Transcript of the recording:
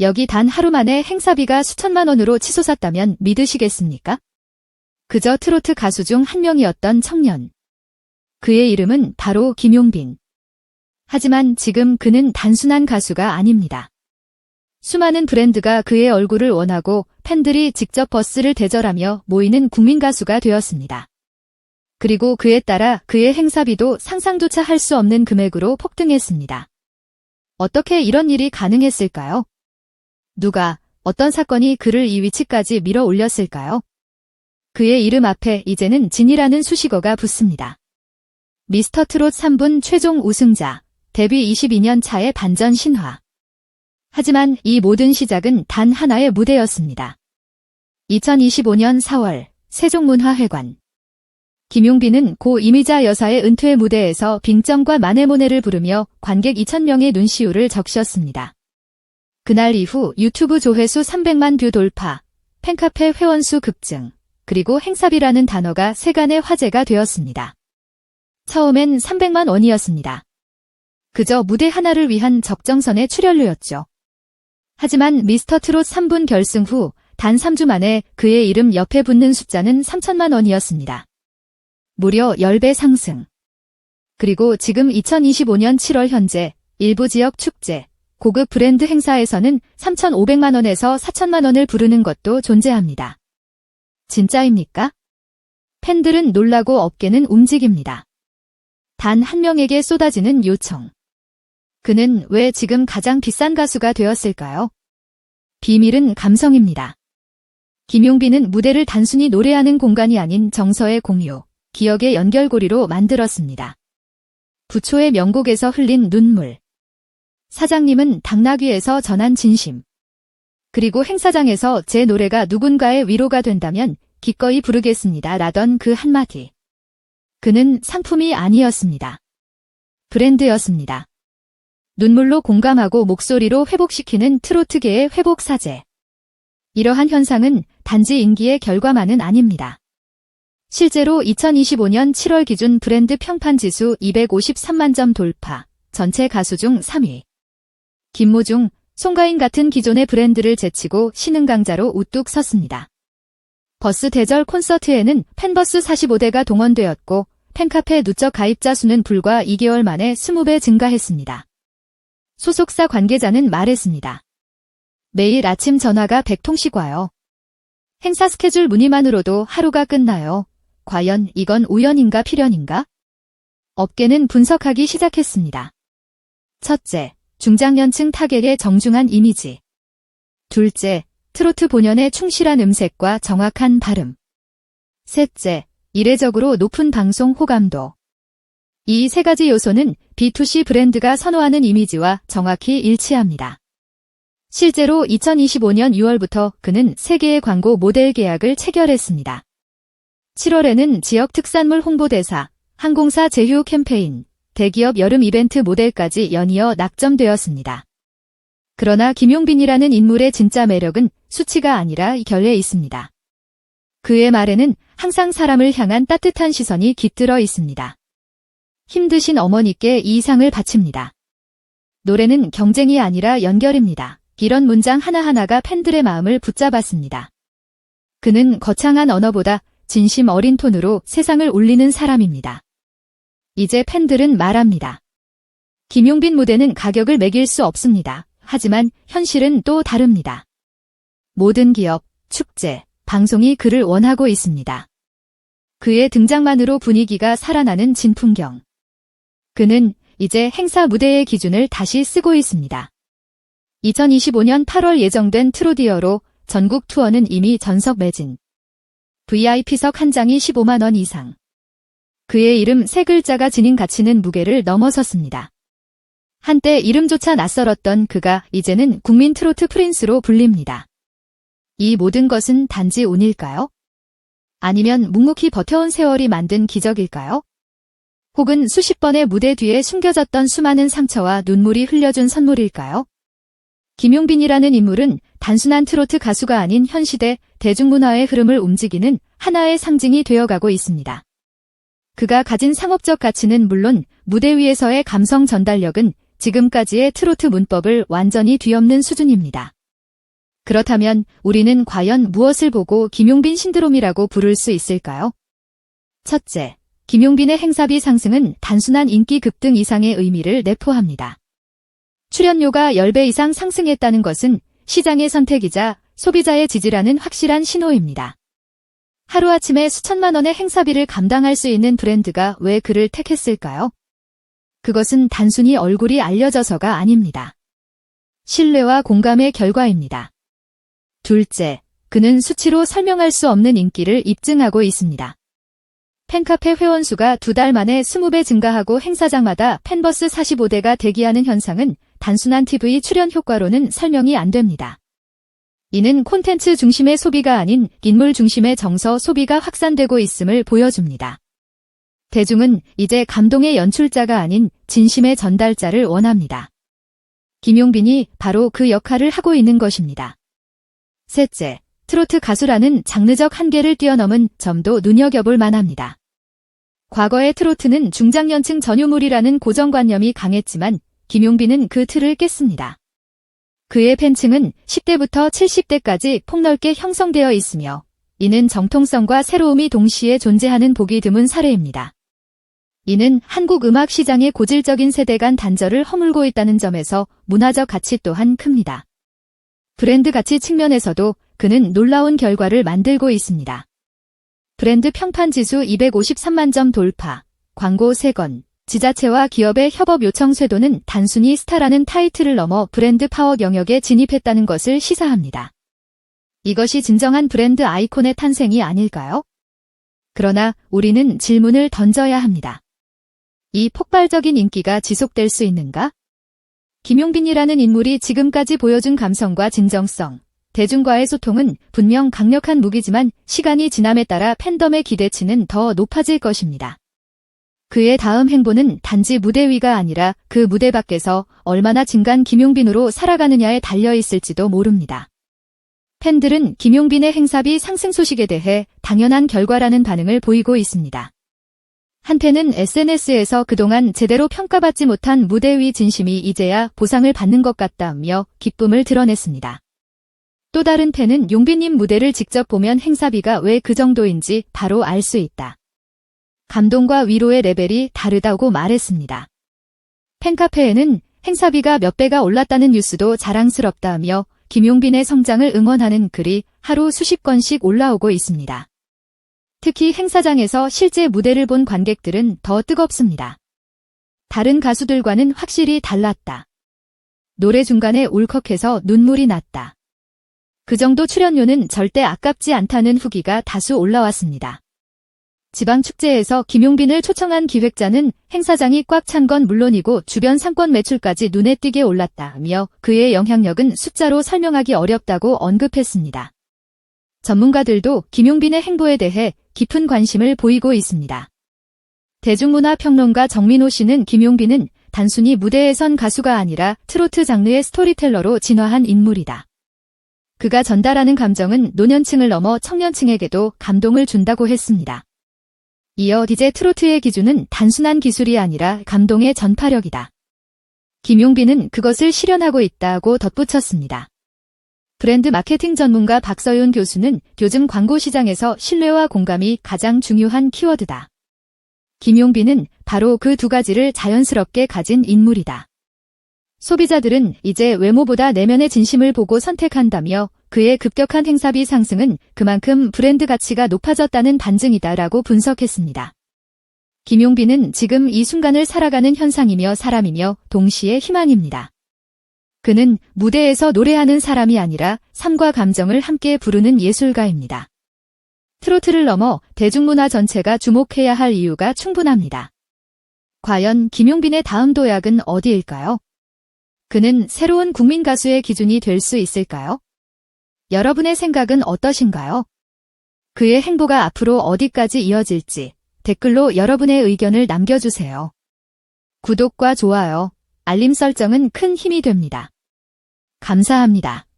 여기 단 하루 만에 행사비가 수천만 원으로 치솟았다면 믿으시겠습니까? 그저 트로트 가수 중 한 명이었던 청년. 그의 이름은 바로 김용빈. 하지만 지금 그는 단순한 가수가 아닙니다. 수많은 브랜드가 그의 얼굴을 원하고 팬들이 직접 버스를 대절하며 모이는 국민 가수가 되었습니다. 그리고 그에 따라 그의 행사비도 상상조차 할 수 없는 금액으로 폭등했습니다. 어떻게 이런 일이 가능했을까요? 누가, 어떤 사건이 그를 이 위치까지 밀어 올렸을까요? 그의 이름 앞에 이제는 진이라는 수식어가 붙습니다. 미스터 트롯 3분 최종 우승자, 데뷔 22년 차의 반전 신화. 하지만 이 모든 시작은 단 하나의 무대였습니다. 2025년 4월 세종문화회관 김용빈은 고 이미자 여사의 은퇴 무대에서 빙점과 마네모네를 부르며 관객 2,000명의 눈시울을 적셨습니다. 그날 이후 유튜브 조회수 300만 뷰 돌파, 팬카페 회원수 급증, 그리고 행사비라는 단어가 세간의 화제가 되었습니다. 처음엔 300만 원이었습니다. 그저 무대 하나를 위한 적정선의 출연료였죠. 하지만 미스터 트롯 3분 결승 후 단 3주 만에 그의 이름 옆에 붙는 숫자는 3천만 원이었습니다. 무려 10배 상승. 그리고 지금 2025년 7월 현재 일부 지역 축제, 고급 브랜드 행사에서는 3,500만 원에서 4천만 원을 부르는 것도 존재합니다. 진짜입니까? 팬들은 놀라고 어깨는 움직입니다. 단 한 명에게 쏟아지는 요청. 그는 왜 지금 가장 비싼 가수가 되었을까요? 비밀은 감성입니다. 김용빈은 무대를 단순히 노래하는 공간이 아닌 정서의 공유, 기억의 연결고리로 만들었습니다. 부초의 명곡에서 흘린 눈물. 사장님은 당나귀에서 전한 진심. 그리고 행사장에서 제 노래가 누군가의 위로가 된다면 기꺼이 부르겠습니다. 라던 그 한마디. 그는 상품이 아니었습니다. 브랜드였습니다. 눈물로 공감하고 목소리로 회복시키는 트로트계의 회복사제. 이러한 현상은 단지 인기의 결과만은 아닙니다. 실제로 2025년 7월 기준 브랜드 평판 지수 253만 점 돌파, 전체 가수 중 3위. 김모중, 송가인 같은 기존의 브랜드를 제치고 신흥 강자로 우뚝 섰습니다. 버스 대절 콘서트에는 팬버스 45대가 동원되었고 팬카페 누적 가입자 수는 불과 2개월 만에 20배 증가했습니다. 소속사 관계자는 말했습니다. 매일 아침 전화가 100통씩 와요. 행사 스케줄 문의만으로도 하루가 끝나요. 과연 이건 우연인가 필연인가? 업계는 분석하기 시작했습니다. 첫째, 중장년층 타겟의 정중한 이미지. 둘째, 트로트 본연의 충실한 음색과 정확한 발음. 셋째, 이례적으로 높은 방송 호감도. 이 세 가지 요소는 B2C 브랜드가 선호하는 이미지와 정확히 일치합니다. 실제로 2025년 6월부터 그는 세계의 광고 모델 계약을 체결했습니다. 7월에는 지역 특산물 홍보대사, 항공사 제휴 캠페인, 대기업 여름 이벤트 모델까지 연이어 낙점되었습니다. 그러나 김용빈이라는 인물의 진짜 매력은 수치가 아니라 결례에 있습니다. 그의 말에는 항상 사람을 향한 따뜻한 시선이 깃들어 있습니다. 힘드신 어머니께 이 상을 바칩니다. 노래는 경쟁이 아니라 연결입니다. 이런 문장 하나하나가 팬들의 마음을 붙잡았습니다. 그는 거창한 언어보다 진심 어린 톤으로 세상을 울리는 사람입니다. 이제 팬들은 말합니다. 김용빈 무대는 가격을 매길 수 없습니다. 하지만 현실은 또 다릅니다. 모든 기업, 축제, 방송이 그를 원하고 있습니다. 그의 등장만으로 분위기가 살아나는 진풍경. 그는 이제 행사 무대의 기준을 다시 쓰고 있습니다. 2025년 8월 예정된 트로디어로 전국 투어는 이미 전석 매진. VIP석 한 장이 15만 원 이상. 그의 이름 세 글자가 지닌 가치는 무게를 넘어섰습니다. 한때 이름조차 낯설었던 그가 이제는 국민 트로트 프린스로 불립니다. 이 모든 것은 단지 운일까요? 아니면 묵묵히 버텨온 세월이 만든 기적일까요? 혹은 수십 번의 무대 뒤에 숨겨졌던 수많은 상처와 눈물이 흘려준 선물일까요? 김용빈이라는 인물은 단순한 트로트 가수가 아닌 현 시대 대중문화의 흐름을 움직이는 하나의 상징이 되어가고 있습니다. 그가 가진 상업적 가치는 물론 무대 위에서의 감성 전달력은 지금까지의 트로트 문법을 완전히 뒤엎는 수준입니다. 그렇다면 우리는 과연 무엇을 보고 김용빈 신드롬이라고 부를 수 있을까요? 첫째, 김용빈의 행사비 상승은 단순한 인기 급등 이상의 의미를 내포합니다. 출연료가 10배 이상 상승했다는 것은 시장의 선택이자 소비자의 지지라는 확실한 신호입니다. 하루아침에 수천만 원의 행사비를 감당할 수 있는 브랜드가 왜 그를 택했을까요? 그것은 단순히 얼굴이 알려져서가 아닙니다. 신뢰와 공감의 결과입니다. 둘째, 그는 수치로 설명할 수 없는 인기를 입증하고 있습니다. 팬카페 회원수가 두 달 만에 20배 증가하고 행사장마다 팬버스 45대가 대기하는 현상은 단순한 TV 출연 효과로는 설명이 안 됩니다. 이는 콘텐츠 중심의 소비가 아닌 인물 중심의 정서 소비가 확산되고 있음을 보여줍니다. 대중은 이제 감동의 연출자가 아닌 진심의 전달자를 원합니다. 김용빈이 바로 그 역할을 하고 있는 것입니다. 셋째, 트로트 가수라는 장르적 한계를 뛰어넘은 점도 눈여겨볼 만합니다. 과거의 트로트는 중장년층 전유물이라는 고정관념이 강했지만 김용빈은 그 틀을 깼습니다. 그의 팬층은 10대부터 70대까지 폭넓게 형성되어 있으며 이는 정통성과 새로움이 동시에 존재하는 보기 드문 사례입니다. 이는 한국 음악 시장의 고질적인 세대 간 단절을 허물고 있다는 점에서 문화적 가치 또한 큽니다. 브랜드 가치 측면에서도 그는 놀라운 결과를 만들고 있습니다. 브랜드 평판 지수 253만 점 돌파, 광고 3건, 지자체와 기업의 협업 요청 쇄도는 단순히 스타라는 타이틀을 넘어 브랜드 파워 영역에 진입했다는 것을 시사합니다. 이것이 진정한 브랜드 아이콘의 탄생이 아닐까요? 그러나 우리는 질문을 던져야 합니다. 이 폭발적인 인기가 지속될 수 있는가? 김용빈이라는 인물이 지금까지 보여준 감성과 진정성, 대중과의 소통은 분명 강력한 무기지만 시간이 지남에 따라 팬덤의 기대치는 더 높아질 것입니다. 그의 다음 행보는 단지 무대 위가 아니라 그 무대 밖에서 얼마나 진간 김용빈으로 살아가느냐에 달려 있을지도 모릅니다. 팬들은 김용빈의 행사비 상승 소식에 대해 당연한 결과라는 반응을 보이고 있습니다. 한편은 SNS에서 그동안 제대로 평가받지 못한 무대 위 진심이 이제야 보상을 받는 것 같다며 기쁨을 드러냈습니다. 또 다른 팬은 용빈님 무대를 직접 보면 행사비가 왜 그 정도인지 바로 알 수 있다. 감동과 위로의 레벨이 다르다고 말했습니다. 팬카페에는 행사비가 몇 배가 올랐다는 뉴스도 자랑스럽다며 김용빈의 성장을 응원하는 글이 하루 수십 건씩 올라오고 있습니다. 특히 행사장에서 실제 무대를 본 관객들은 더 뜨겁습니다. 다른 가수들과는 확실히 달랐다. 노래 중간에 울컥해서 눈물이 났다. 그 정도 출연료는 절대 아깝지 않다는 후기가 다수 올라왔습니다. 지방 축제에서 김용빈을 초청한 기획자는 행사장이 꽉 찬 건 물론이고 주변 상권 매출까지 눈에 띄게 올랐다며 그의 영향력은 숫자로 설명하기 어렵다고 언급했습니다. 전문가들도 김용빈의 행보에 대해 깊은 관심을 보이고 있습니다. 대중문화 평론가 정민호 씨는 김용빈은 단순히 무대에 선 가수가 아니라 트로트 장르의 스토리텔러로 진화한 인물이다. 그가 전달하는 감정은 노년층을 넘어 청년층에게도 감동을 준다고 했습니다. 이어 디제 트로트의 기준은 단순한 기술이 아니라 감동의 전파력이다. 김용빈은 그것을 실현하고 있다고 덧붙였습니다. 브랜드 마케팅 전문가 박서윤 교수는 요즘 광고 시장에서 신뢰와 공감이 가장 중요한 키워드다. 김용빈은 바로 그 두 가지를 자연스럽게 가진 인물이다. 소비자들은 이제 외모보다 내면의 진심을 보고 선택한다며 그의 급격한 행사비 상승은 그만큼 브랜드 가치가 높아졌다는 반증이다라고 분석했습니다. 김용빈은 지금 이 순간을 살아가는 현상이며 사람이며 동시에 희망입니다. 그는 무대에서 노래하는 사람이 아니라 삶과 감정을 함께 부르는 예술가입니다. 트로트를 넘어 대중문화 전체가 주목해야 할 이유가 충분합니다. 과연 김용빈의 다음 도약은 어디일까요? 그는 새로운 국민 가수의 기준이 될 수 있을까요? 여러분의 생각은 어떠신가요? 그의 행보가 앞으로 어디까지 이어질지 댓글로 여러분의 의견을 남겨주세요. 구독과 좋아요, 알림 설정은 큰 힘이 됩니다. 감사합니다.